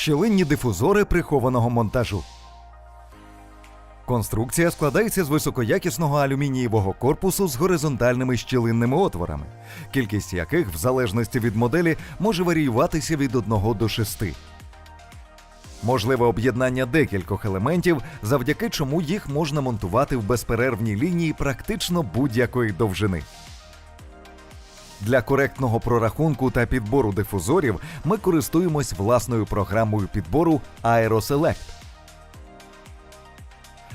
щілинні дифузори прихованого монтажу. Конструкція складається з високоякісного алюмінієвого корпусу з горизонтальними щілинними отворами, кількість яких, в залежності від моделі, може варіюватися від 1 до 6. Можливе об'єднання декількох елементів, завдяки чому їх можна монтувати в безперервній лінії практично будь-якої довжини. Для коректного прорахунку та підбору дифузорів ми користуємось власною програмою підбору AeroSelect.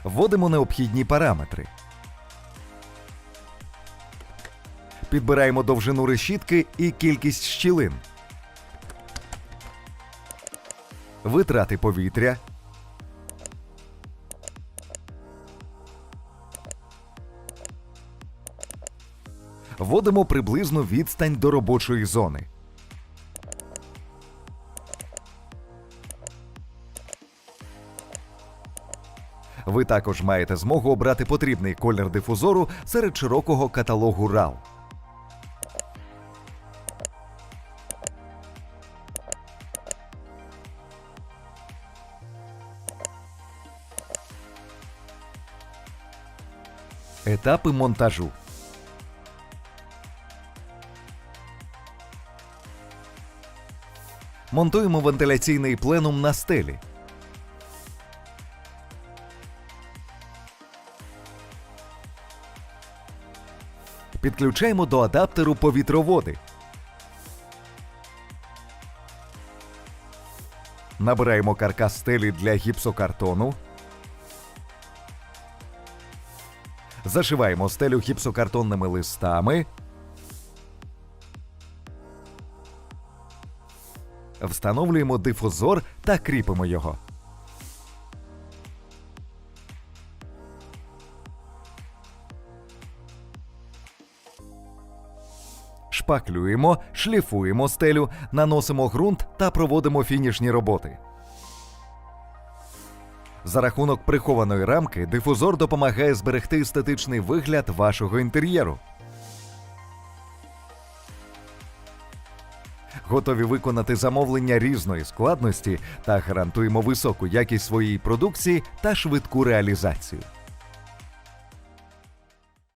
Вводимо необхідні параметри. Підбираємо довжину решітки і кількість щілин. Витрати повітря. Вводимо приблизну відстань до робочої зони. Ви також маєте змогу обрати потрібний колір дифузору серед широкого каталогу RAL. Етапи монтажу. Монтуємо вентиляційний пленум на стелі. Підключаємо до адаптеру повітроводи. Набираємо каркас стелі для гіпсокартону. Зашиваємо стелю гіпсокартонними листами. Встановлюємо дифузор та кріпимо його. Шпаклюємо, шліфуємо стелю, наносимо ґрунт та проводимо фінішні роботи. За рахунок прихованої рамки дифузор допомагає зберегти естетичний вигляд вашого інтер'єру. Готові виконати замовлення різної складності та гарантуємо високу якість своєї продукції та швидку реалізацію.